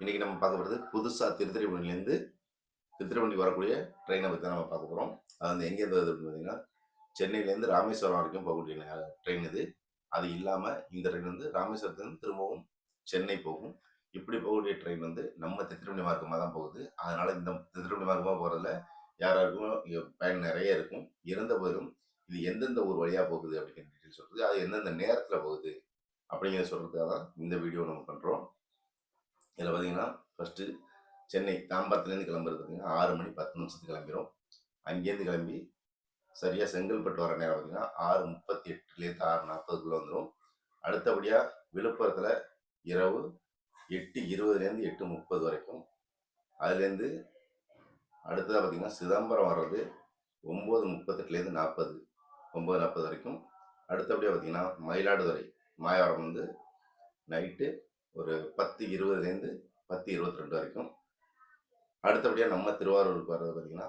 இன்னைக்கு நம்ம பார்க்க போகிறது புதுசாக திருத்திரைப்பள்ளிலேருந்து திருத்திரைப்பள்ளி வரக்கூடிய ட்ரெயினை பற்றி தான் நம்ம பார்க்க போகிறோம் அது வந்து எங்கேருந்து வருது அப்படின்னு பார்த்தீங்கன்னா சென்னையிலேருந்து ராமேஸ்வரம் வரைக்கும் போகக்கூடிய ட்ரெயின் இது. அது இல்லாமல் இந்த ட்ரெயின் வந்து ராமேஸ்வரத்துலேருந்து திரும்பவும் சென்னை போகும். இப்படி போகக்கூடிய ட்ரெயின் வந்து நம்ம திருத்திரமணி மார்க்கமாக தான் போகுது. அதனால் இந்த திருத்திரமணி மார்க்கமாக போகிறதுல யாராருக்கும் பயன் நிறைய இருக்கும். இருந்த போதிலும் இது எந்தெந்த ஊர் வழியாக போகுது அப்படிங்கிற டீட்டெயில் சொல்கிறது அது எந்தெந்த நேரத்தில் போகுது அப்படிங்கிறத சொல்கிறதுக்காக தான் இந்த வீடியோ நம்ம பண்ணுறோம் இதில் பார்த்தீங்கன்னா ஃபஸ்ட்டு சென்னை தாம்பரத்துலேருந்து கிளம்புறது பார்த்தீங்கன்னா ஆறு மணி பத்து நிமிஷத்துக்கு கிளம்பிடும் அங்கேருந்து கிளம்பி சரியாக செங்கல்பட்டு வர நேரம் பார்த்தீங்கன்னா ஆறு முப்பத்தி எட்டுலேருந்து ஆறு நாற்பதுக்குள்ளே வந்துடும் அடுத்தபடியாக விழுப்புரத்தில் இரவு எட்டு இருபதுலேருந்து எட்டு முப்பது வரைக்கும். அதுலேருந்து அடுத்ததாக பார்த்தீங்கன்னா சிதம்பரம் வர்றது ஒம்பது முப்பத்தெட்டுலேருந்து நாற்பது ஒம்பது நாற்பது வரைக்கும். அடுத்தபடியாக பார்த்தீங்கன்னா மயிலாடுதுறை மாயவரம் வந்து நைட்டு ஒரு பத்து இருபதுலேருந்து பத்து இருபத்தி ரெண்டு வரைக்கும். அடுத்தபடியாக நம்ம திருவாரூருக்கு வர்றது பார்த்திங்கன்னா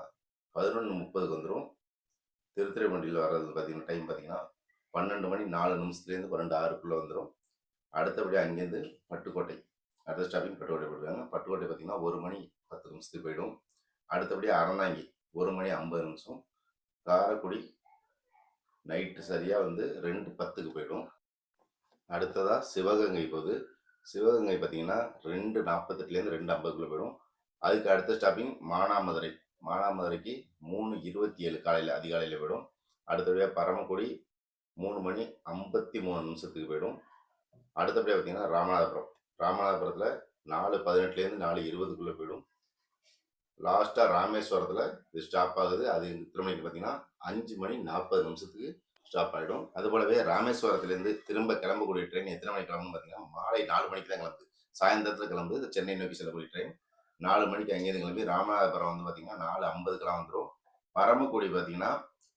பதினொன்று முப்பதுக்கு வந்துடும் திருத்துறைப்பண்டியில் வர்றது பார்த்தீங்கன்னா டைம் பார்த்தீங்கன்னா பன்னெண்டு மணி நாலு நிமிஷத்துலேருந்து பன்னெண்டு ஆறுக்குள்ளே வந்துடும் அடுத்தபடியாக அங்கேருந்து பட்டுக்கோட்டை அடுத்த ஸ்டாப்பிங் பட்டுக்கோட்டை போயிடுவாங்க. பட்டுக்கோட்டை பார்த்திங்கன்னா ஒரு மணி பத்து நிமிஷத்துக்கு போயிடும். அடுத்தபடியாக அறநாங்கி ஒரு மணி ஐம்பது நிமிஷம். காரைக்குடி நைட்டு சரியாக வந்து ரெண்டு பத்துக்கு போயிடும். அடுத்ததாக சிவகங்கை போகுது. சிவகங்கை பார்த்தீங்கன்னா ரெண்டு நாற்பத்தெட்டுலேருந்து ரெண்டு ஐம்பதுக்குள்ளே போயிடும். அதுக்கு அடுத்த ஸ்டாப்பிங் மானாமதுரை. மானாமதுரைக்கு மூணு இருபத்தி ஏழு காலையில் அதிகாலையில் போயிடும். அடுத்தபடியாக பரமக்குடி மூணு மணி ஐம்பத்தி மூணு நிமிஷத்துக்கு போயிடும். அடுத்தபடியாக பார்த்தீங்கன்னா ராமநாதபுரம். ராமநாதபுரத்தில் நாலு பதினெட்டுலேருந்து நாலு இருபதுக்குள்ளே போயிடும். லாஸ்ட்டாக ராமேஸ்வரத்தில் இது ஸ்டாப் ஆகுது. அது திருமணிக்கு பார்த்தீங்கன்னா அஞ்சு மணி நாற்பது நிமிஷத்துக்கு ஸ்டாப் ஆகிடும் அது போலவே ராமேஸ்வரத்துலேருந்து திரும்ப கிளம்பக்கூடிய ட்ரெயின் எத்தனை மணிக்கு கிளம்புன்னு பார்த்தீங்கன்னா மாலை நாலு மணிக்கு தான் கிளம்புது. சாயந்தரத்தில் கிளம்புது. சென்னை நோக்கி செல்லக்கூடிய ட்ரெயின் நாலு மணிக்கு அங்கேயிருந்து கிளம்பி ராமநாதபுரம் வந்து பார்த்தீங்கன்னா நாலு ஐம்பதுக்கெல்லாம் வந்துடும் பரமக்குடி பார்த்தீங்கன்னா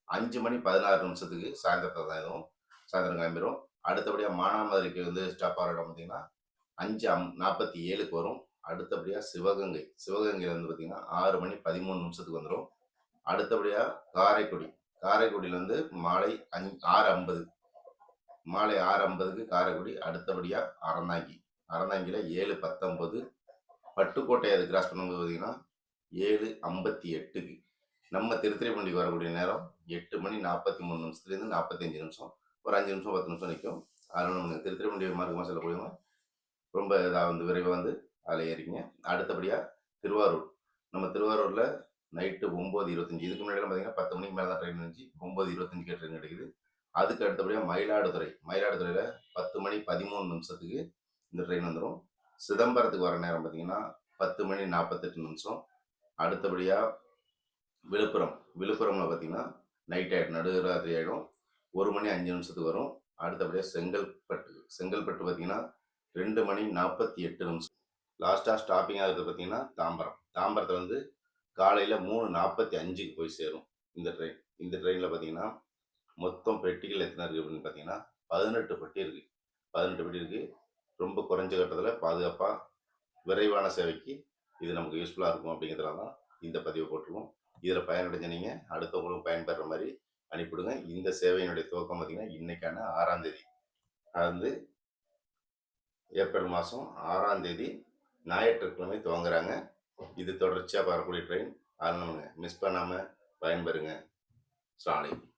அஞ்சு மணி பதினாறு நிமிஷத்துக்கு சாயந்தரத்தில் தான் இதுவும் சாயந்தரம் கிளம்பிடும் அடுத்தபடியாக மானாமதுரைக்கு வந்து ஸ்டாப் ஆகிற இடம் பார்த்தீங்கன்னா அஞ்சு அம் நாற்பத்தி ஏழுக்கு வரும். அடுத்தபடியாக சிவகங்கை. சிவகங்கையில் வந்து பார்த்தீங்கன்னா ஆறு மணி பதிமூணு நிமிஷத்துக்கு வந்துடும் அடுத்தபடியாக காரைக்குடி. காரைக்குடியிலேருந்து மாலை அஞ் ஆறு ஐம்பது மாலை ஆறு ஐம்பதுக்கு காரைக்குடி அடுத்தபடியாக அறந்தாங்கி. அறந்தாங்கியில் ஏழு பத்தொம்பது பட்டுக்கோட்டை அது கிராஸ் பண்ணும்போது பார்த்தீங்கன்னா ஏழு ஐம்பத்தி எட்டுக்கு. நம்ம திருத்திரைப்பண்டிக்கு வரக்கூடிய நேரம் எட்டு மணி நாற்பத்தி மூணு நிமிஷத்துலேருந்து நாற்பத்தஞ்சு நிமிஷம். ஒரு அஞ்சு நிமிஷம் பத்து நிமிஷம் நிற்கும் அதில் நம்ம திருத்திரைப்பண்டி மார்க்கமாக செல்லக்கூடியவங்க ரொம்ப இதாக வந்து விரைவாக வந்து அதில் ஏறிங்க அடுத்தபடியாக திருவாரூர். நம்ம திருவாரூரில் நைட்டு ஒம்பது இருபத்தஞ்சி. இதுக்கு முன்னாடி பார்த்தீங்கன்னா பத்து மணிக்கு மேலே தான் ட்ரெயின் இருந்துச்சு. ஒம்பது இருபத்தஞ்சுக்கு ட்ரெயின் கிடைக்குது. அதுக்கு அடுத்தபடியாக மயிலாடுதுறை. மயிலாடுதுறையில் பத்து மணி பதிமூணு நிமிஷத்துக்கு இந்த ட்ரெயின் வந்துடும் சிதம்பரத்துக்கு வர நேரம் பார்த்தீங்கன்னா பத்து மணி நாற்பத்தெட்டு நிமிஷம். அடுத்தபடியாக விழுப்புரம். விழுப்புரமில் பார்த்தீங்கன்னா நைட் ஆகிடும் நடுராத்திரி ஆகிடும் ஒரு மணி அஞ்சு நிமிஷத்துக்கு வரும். அடுத்தபடியாக செங்கல்பட்டு. செங்கல்பட்டு பார்த்தீங்கன்னா ரெண்டு மணி நாற்பத்தி எட்டு நிமிஷம். லாஸ்ட்டாக ஸ்டாப்பிங் ஆகுது பார்த்தீங்கன்னா தாம்பரம். தாம்பரத்தில் வந்து காலையில் மூணு நாற்பத்தி அஞ்சுக்கு போய் சேரும். இந்த ட்ரெயின் இந்த ட்ரெயினில் பார்த்தீங்கன்னா மொத்தம் பெட்டிகள் எத்தனை இருக்குது அப்படின்னு பார்த்தீங்கன்னா பதினெட்டு பெட்டி இருக்குது பதினெட்டு பெட்டி இருக்குது ரொம்ப குறைஞ்ச கட்டத்தில் பாதுகாப்பாக விரைவான சேவைக்கு இது நமக்கு யூஸ்ஃபுல்லாக இருக்கும் அப்படிங்கிறதுனால தான் இந்த பதிவை போட்டுருவோம் இதில் பயனடைஞ்ச நீங்கள் அடுத்தவங்களும் பயன்பெற மாதிரி அனுப்பிவிடுங்க. இந்த சேவையினுடைய துவக்கம் பார்த்தீங்கன்னா இன்றைக்கான ஆறாம் தேதி. அது வந்து ஏப்ரல் மாதம் ஆறாம் தேதி ஞாயிற்றுக்கிழமை துவங்குறாங்க. இது தொடர்ச்சியாக வரக்கூடிய ட்ரெயின் அதனால் மிஸ் பண்ணாமல் பயன்பெறுங்க. ஸ்டாலின்.